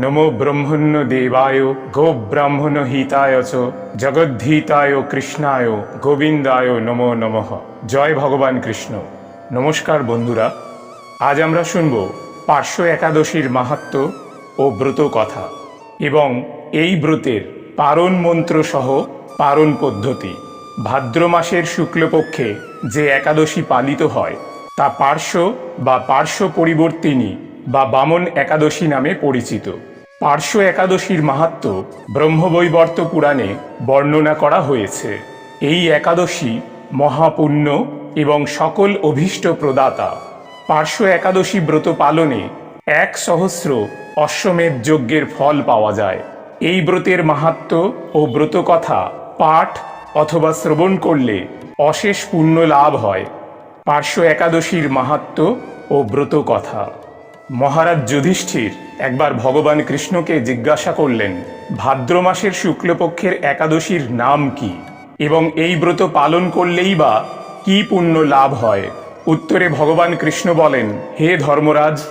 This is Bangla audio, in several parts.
নমো ব্রহ্মণ্য দেবায় গো ব্রাহ্মণ হিতায় চ জগদ্ধিতায় কৃষ্ণায় গোবিন্দায় নমো নমঃ জয় ভগবান কৃষ্ণ নমস্কার বন্ধুরা আজ আমরা শুনব পার্শ্ব একাদশীর মাহাত্ম ও ব্রত কথা এবং এই ব্রতের পারণ মন্ত্র সহ পারণ পদ্ধতি। ভাদ্র মাসের শুক্লপক্ষে যে একাদশী পালিত হয়, তা পার্শ্ব বা পার্শ্ব পরিবর্তিনী বা বামন একাদশী নামে পরিচিত। পার্শ্ব একাদশীর মাহাত্ম ব্রহ্মবৈবর্ত পুরাণে বর্ণনা করা হয়েছে। এই একাদশী মহাপুণ্য এবং সকল অভীষ্ট প্রদাতা। পার্শ্ব একাদশী ব্রত পালনে এক সহস্র অশ্বমেধ যজ্ঞের ফল পাওয়া যায়। এই ব্রতের মাহাত্ম ও ব্রত কথা পাঠ অথবা শ্রবণ করলে অশেষ পুণ্য লাভ হয়। পার্শ্ব একাদশীর মাহাত্ম ও ব্রত কথা মহারাজ যুধিষ্ঠির একবার ভগবান কৃষ্ণকে জিজ্ঞাসা করলেন, ভাদ্র মাসের শুক্লপক্ষের একাদশীর নাম কি? এবং এই ব্রত পালন করলেই বা কি পুণ্য লাভ হয়? উত্তরে ভগবান কৃষ্ণ বলেন, হে ধর্মরাজ,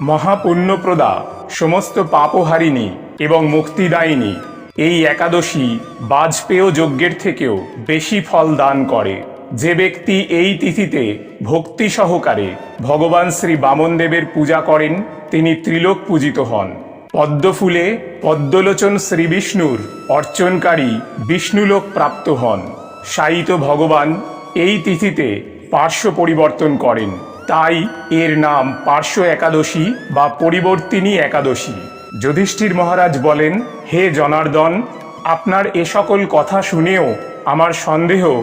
মহাপুণ্যপ্রদা, সমস্ত পাপহারিণী এবং মুক্তিদায়িনী, এই একাদশী বাজপেয় যজ্ঞের থেকেও বেশি ফল দান করে। যে ব্যক্তি এই তিথিতে ভক্তি সহকারে ভগবান শ্রী বামনদেবের পূজা করেন, তিনি ত্রিলোক পূজিত হন। পদ্মফুলে পদ্মলোচন শ্রী বিষ্ণুর অর্চনকারী বিষ্ণুলোক প্রাপ্ত হন। শায়িত ভগবান এই তিথিতে পার্শ্ব পরিবর্তন করেন। তাই এর নাম পার্শ্ব একাদশী বা পরিবর্তিনী একাদশী। যুধিষ্ঠির মহারাজ বলেন, হে জনার্দন, আপনার এ সকল কথা শুনেও আমার সন্দেহ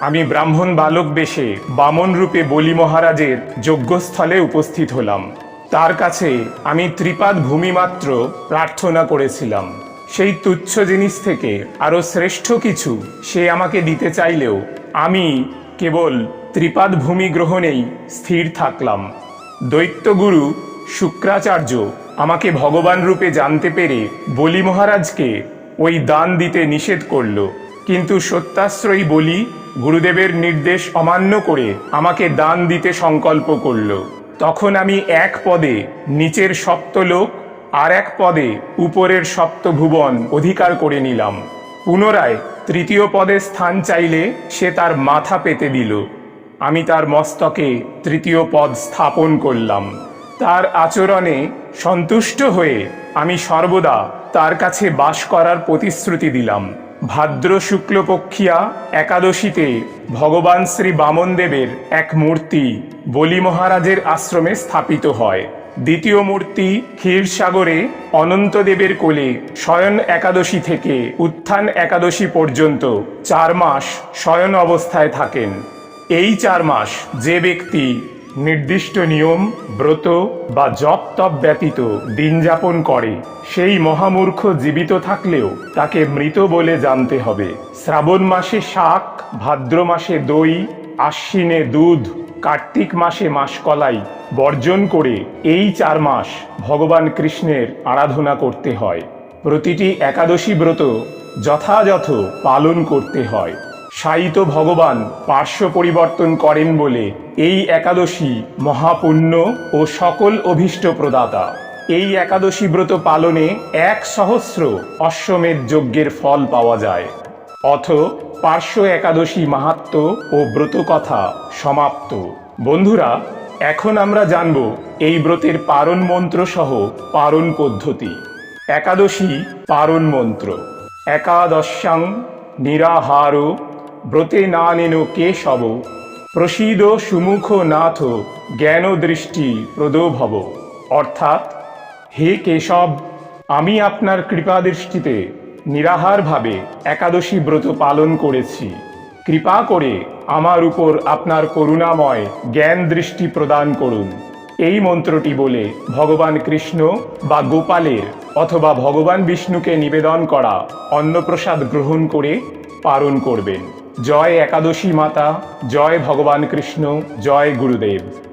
আমি ব্রাহ্মণ বালক বেশে বামন রূপে বলি মহারাজের যজ্ঞস্থলে উপস্থিত হলাম। তার কাছে আমি ত্রিপাদ ভূমি মাত্র প্রার্থনা করেছিলাম। সেই তুচ্ছ জিনিস থেকে আরও শ্রেষ্ঠ কিছু সে আমাকে দিতে চাইলেও আমি কেবল ত্রিপাদ ভূমি গ্রহণেই স্থির থাকলাম। দৈত্যগুরু শুক্রাচার্য আমাকে ভগবান রূপে জানতে পেরে বলি মহারাজকে ওই দান দিতে নিষেধ করল। কিন্তু সত্যাশ্রয়ী বলি গুরুদেবের নির্দেশ অমান্য করে আমাকে দান দিতে সংকল্প করল। তখন আমি এক পদে নিচের সপ্তলোক আর এক পদে উপরের সপ্তভুবন অধিকার করে নিলাম। পুনরায় তৃতীয় পদে স্থান চাইলে সে তার মাথা পেতে দিল। আমি তার মস্তকে তৃতীয় পদ স্থাপন করলাম। তার আচরণে সন্তুষ্ট হয়ে আমি সর্বদা তার কাছে বাস করার প্রতিশ্রুতি দিলাম। ভাদ্র শুক্লপক্ষিয়া একাদশীতে ভগবান শ্রী বামনদেবের এক মূর্তি বলি মহারাজের আশ্রমে স্থাপিত হয়। দ্বিতীয় মূর্তি ক্ষীরসাগরে অনন্তদেবের কোলে শয়ন একাদশী থেকে উত্থান একাদশী পর্যন্ত চার মাস শয়ন অবস্থায় থাকেন। এই চার মাস যে ব্যক্তি নির্দিষ্ট নিয়ম, ব্রত বা জপ তপ ব্যতীত দিন যাপন করে। সেই মহামূর্খ জীবিত থাকলেও তাকে মৃত বলে জানতে হবে। শ্রাবণ মাসে শাক, ভাদ্র মাসে দই, আশ্বিনে দুধ, কার্তিক মাসে মাসকলাই বর্জন করে এই চার মাস ভগবান কৃষ্ণের আরাধনা করতে হয়। প্রতিটি একাদশী ব্রত যথাযথ পালন করতে হয়। শায়িত ভগবান পার্শ্ব পরিবর্তন করেন বলে এই একাদশী মহাপুণ্য ও সকল অভীষ্ট প্রদাতা। এই একাদশী ব্রত পালনে এক সহস্র অশ্বমেধ যজ্ঞের ফল পাওয়া যায়। অথ পার্শ্ব একাদশী মাহাত্ম ও ব্রত কথা সমাপ্ত। বন্ধুরা, এখন আমরা জানব এই ব্রতের পারণ মন্ত্র সহ পারণ পদ্ধতি। একাদশী পারণ মন্ত্র। একাদশ্যাং নিরাহার ব্রতে না নেন কেশব, প্রসীদ সুমুখ নাথ, জ্ঞান দৃষ্টি প্রদো ভব অর্থাৎ, হে কেশব, আমি আপনার কৃপাদৃষ্টিতে নিরাহারভাবে একাদশী ব্রত পালন করেছি। কৃপা করে আমার উপর আপনার করুণাময় জ্ঞান দৃষ্টি প্রদান করুন। এই মন্ত্রটি বলে ভগবান কৃষ্ণ বা গোপালের অথবা ভগবান বিষ্ণুকে নিবেদন করা অন্নপ্রসাদ গ্রহণ করে পালন করবেন। জয় একাদশী মাতা জয় ভগবান কৃষ্ণ জয় গুরুদেব।